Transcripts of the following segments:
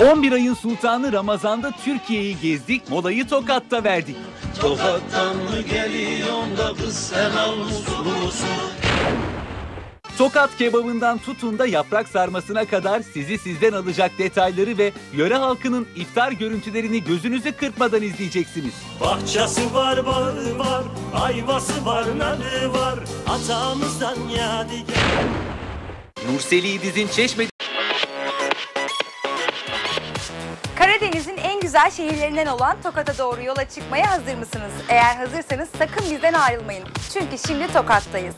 11 ayın sultanı Ramazan'da Türkiye'yi gezdik, molayı Tokat'ta verdik. Tokat'tan mı geliyorsun da kız musun? Tokat kebabından tutun da yaprak sarmasına kadar sizi sizden alacak detayları ve yöre halkının iftar görüntülerini gözünüzü kırpmadan izleyeceksiniz. Bahçesi var, bağı var, ayvası var, narı var. Atamızdan yadigar. Nurseli İdiz'in Çeşme güzel şehirlerinden olan Tokat'a doğru yola çıkmaya hazır mısınız? Eğer hazırsanız sakın bizden ayrılmayın. Çünkü şimdi Tokat'tayız.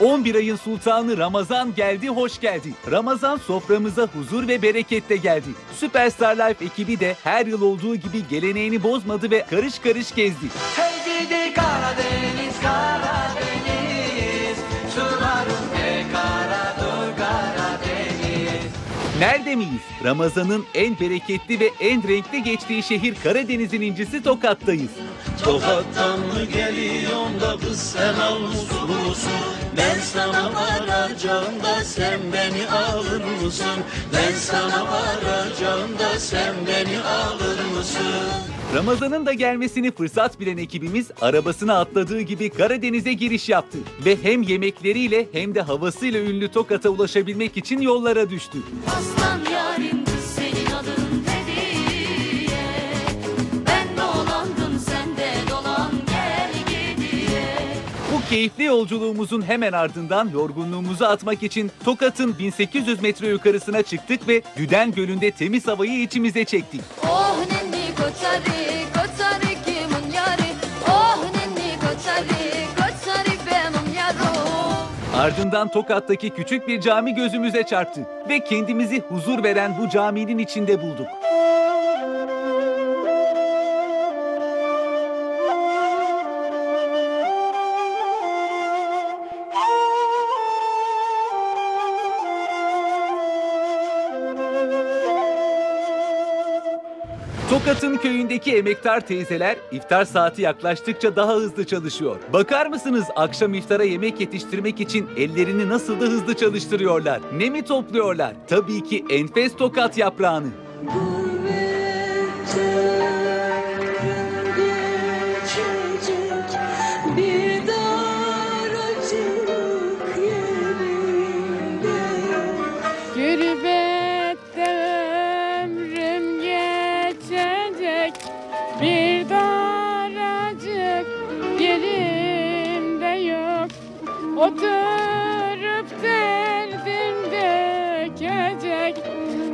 Hı. 11 ayın sultanı Ramazan geldi, hoş geldi. Ramazan soframıza huzur ve bereketle geldi. Süperstar Life ekibi de her yıl olduğu gibi geleneğini bozmadı ve karış karış gezdi. Hey gidi Karadeniz, Karadeniz Nerede miyiz? Ramazan'ın en bereketli ve en renkli geçtiği şehir Karadeniz'in incisi Tokat'tayız. Tokat'tan mı geliyorsun da kız sen al musun? Ben sana varacağım da sen beni alır mısın? Ben sana varacağım da sen beni? Ramazan'ın da gelmesini fırsat bilen ekibimiz arabasına atladığı gibi Karadeniz'e giriş yaptı. Ve hem yemekleriyle hem de havasıyla ünlü Tokat'a ulaşabilmek için yollara düştü. Aslan yarim senin adın hediye Ben dolandım sen de dolan gel gidiye Bu keyifli yolculuğumuzun hemen ardından yorgunluğumuzu atmak için Tokat'ın 1800 metre yukarısına çıktık ve Düden Gölü'nde temiz havayı içimize çektik. Oh nenni Oh Ardından Tokat'taki küçük bir cami gözümüze çarptı ve kendimizi huzur veren bu caminin içinde bulduk. Tokat'ın köyündeki emektar teyzeler iftar saati yaklaştıkça daha hızlı çalışıyor. Bakar mısınız akşam iftara yemek yetiştirmek için ellerini nasıl da hızlı çalıştırıyorlar. Ne mi topluyorlar? Tabii ki enfes tokat yaprağını. geçecek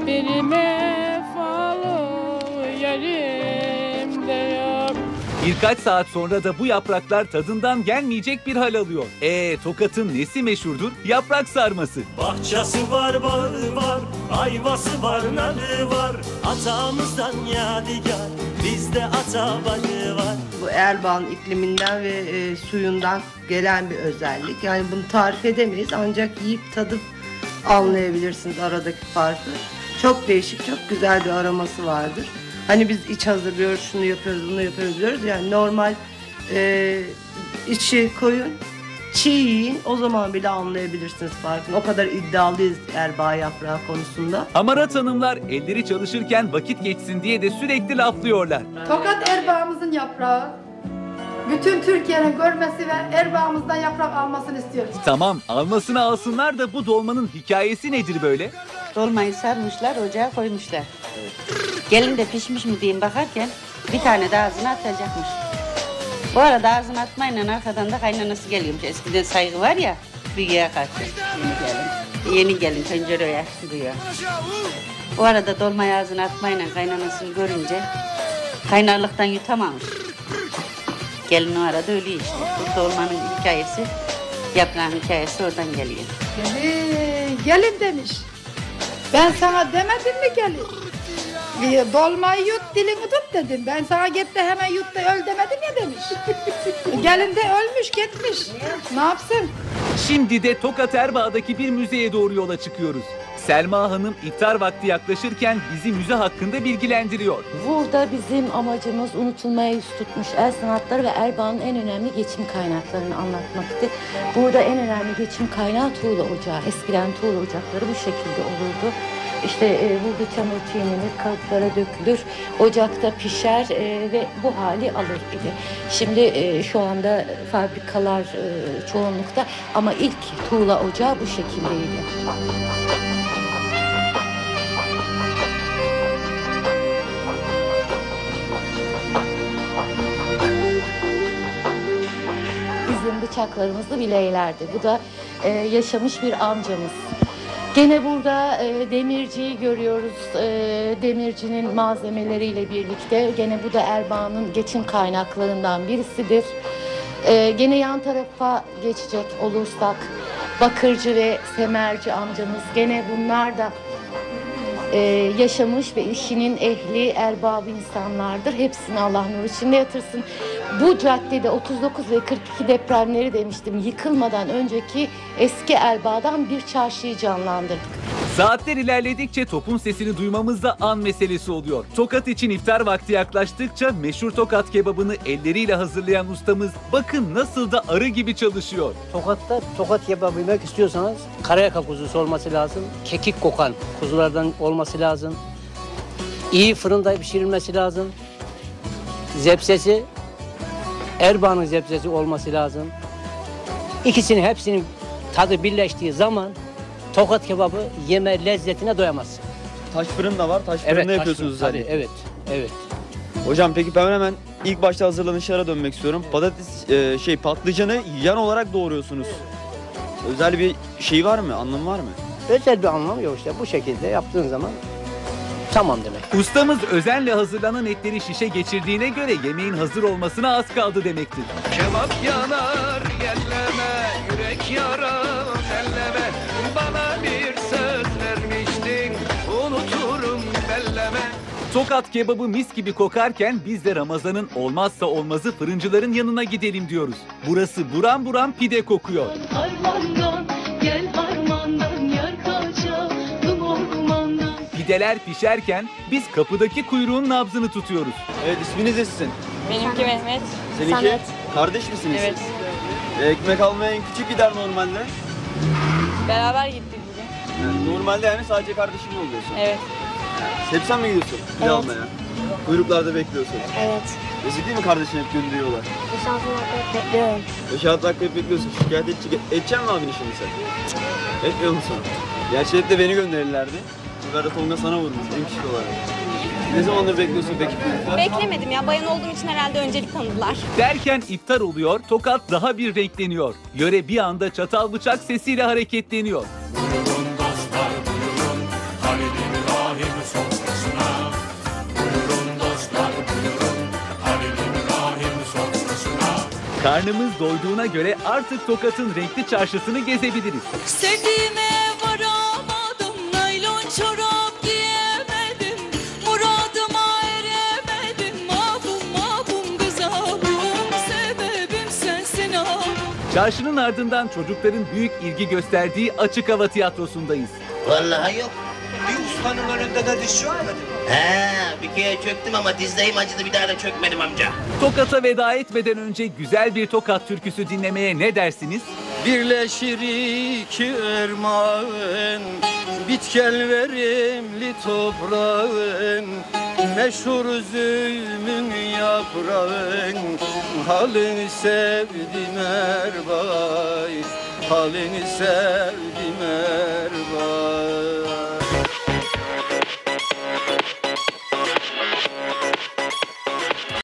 Bir mefalı yerimde yok Birkaç saat sonra da bu yapraklar tadından gelmeyecek bir hal alıyor. Ee Tokat'ın nesi meşhurdur? Yaprak sarması. Bahçesi var, bağı var, ayvası var, narı var. Atamızdan yadigar, bizde ata bağı var. Bu Erban ikliminden ve e, suyundan gelen bir özellik. Yani bunu tarif edemeyiz ancak yiyip tadıp anlayabilirsiniz aradaki farkı. Çok değişik, çok güzel bir aroması vardır. Hani biz iç hazırlıyoruz, şunu yapıyoruz, bunu yapıyoruz diyoruz. Yani normal e, içi koyun, çiğ yiyin o zaman bile anlayabilirsiniz farkını. O kadar iddialıyız erbaa yaprağı konusunda. Hamarat hanımlar elleri çalışırken vakit geçsin diye de sürekli laflıyorlar. Tokat erbağımızın yaprağı. Bütün Türkiye'nin görmesi ve erbağımızdan yaprak almasını istiyoruz. Tamam almasını alsınlar da bu dolmanın hikayesi nedir böyle? Dolmayı sarmışlar, ocağa koymuşlar. Gelin de pişmiş mi diyeyim bakarken bir tane de ağzına atacakmış. Bu arada ağzına atmayla arkadan da kaynanası geliyormuş. Eskiden saygı var ya büyüğe karşı. Yeni gelin. Yeni gelin pencereye duyuyor. Bu arada dolmayı ağzına atmayla kaynanasını görünce kaynarlıktan yutamamış. Gelin o arada ölüyor işte. Bu dolmanın hikayesi, yaprağın hikayesi oradan geliyor. Gelin, gelin demiş. Ben sana demedim mi gelin? Ee, Dolmayı yut dilini tut dedim. Ben sana git de hemen yut da öl demedim ya demiş. gelin de ölmüş gitmiş. Ne yapsın? Şimdi de Tokat Erbaa'daki bir müzeye doğru yola çıkıyoruz. Selma Hanım iftar vakti yaklaşırken bizi müze hakkında bilgilendiriyor. Burada bizim amacımız unutulmaya yüz tutmuş el sanatları ve Erbaa'nın en önemli geçim kaynaklarını anlatmaktı. Burada en önemli geçim kaynağı tuğla ocağı. Eskiden tuğla ocakları bu şekilde olurdu. İşte e, burada çamur çiğnenir, kalıplara dökülür, ocakta pişer e, ve bu hali alır idi. Şimdi e, şu anda fabrikalar e, çoğunlukta ama ilk tuğla ocağı bu şekildeydi. Bizim bıçaklarımız da bileylerdi. Bu da e, yaşamış bir amcamız. Gene burada e, demirciyi görüyoruz. E, demircinin malzemeleriyle birlikte. Gene bu da Erbaa'nın geçim kaynaklarından birisidir. E, gene yan tarafa geçecek olursak bakırcı ve semerci amcamız. Gene bunlar da e, yaşamış ve işinin ehli, erbabı insanlardır. Hepsini Allah nur içinde yatırsın. Bu caddede 39 ve 42 depremleri demiştim. Yıkılmadan önceki eski erbağdan bir çarşıyı canlandırdık. Saatler ilerledikçe topun sesini duymamız da an meselesi oluyor. Tokat için iftar vakti yaklaştıkça meşhur tokat kebabını elleriyle hazırlayan ustamız bakın nasıl da arı gibi çalışıyor. Tokat'ta tokat kebabı yemek istiyorsanız karayaka kuzusu olması lazım. Kekik kokan kuzulardan olması lazım. İyi fırında pişirilmesi lazım. Zepsesi Erbaa'nın zepsesi olması lazım. İkisinin hepsinin tadı birleştiği zaman tokat kebabı yeme lezzetine doyamazsın. Taş fırın da var. Taş fırında taş yapıyorsunuz fırın, tabii, özellikle. Evet, evet. Hocam peki ben hemen ilk başta hazırlanışlara dönmek istiyorum. Patates e, şey patlıcanı yan olarak doğruyorsunuz. Özel bir şey var mı? Anlamı var mı? Özel bir anlamı yok işte. Bu şekilde yaptığın zaman tamam demek. Ustamız özenle hazırlanan etleri şişe geçirdiğine göre yemeğin hazır olmasına az kaldı demektir. Kebap yanar yelleme Yürek yarar Tokat kebabı mis gibi kokarken biz de Ramazan'ın olmazsa olmazı fırıncıların yanına gidelim diyoruz. Burası buram buram pide kokuyor. Harmandan gel harmandan yer kaçalım ormandan Pideler pişerken biz kapıdaki kuyruğun nabzını tutuyoruz. Evet isminiz ne sizin? Benimki Mehmet. Seninki? Samet. Kardeş misiniz Evet. siz? E, ekmek almaya en küçük gider normalde. Beraber gittik bugün. Yani normalde yani sadece kardeşin mi oluyorsun? Evet. Hep sen mi gidiyorsun pide Evet. almaya? Kuyruklarda bekliyorsun. Evet. Rezil değil mi kardeşin hep gönderiyorlar? Bu şansını bekliyorum. Beş altı dakika hep bekliyorsun. Şikayet edecek, edecek mi abini şimdi sen? Etmiyor musun? Gerçi hep de beni gönderirlerdi. Bu de Tolga sana vurmuş en küçük olarak. Ne zamandır bekliyorsun peki? Beklemedim ya. Bayan olduğum için herhalde öncelik tanıdılar. Derken iftar oluyor, tokat daha bir renkleniyor. Yöre bir anda çatal bıçak sesiyle hareketleniyor. Karnımız doyduğuna göre artık Tokat'ın renkli çarşısını gezebiliriz. Sevdiğime varamadım Naylon çorap giyemedim Muradıma eremedim Mahbum mahbum kızalım Sebebim sensin ağam Çarşının ardından çocukların büyük ilgi gösterdiği açık hava tiyatrosundayız. Vallahi yok. Bir ustanın önünde de diz çökmedim. He, bir kere çöktüm ama dizlerim acıdı bir daha da çökmedim amca. Tokat'a veda etmeden önce güzel bir Tokat türküsü dinlemeye ne dersiniz? Birleşir iki ırmağın Bitkel verimli toprağın Meşhur üzümün yaprağın Halini sevdim Erbay Halini sevdim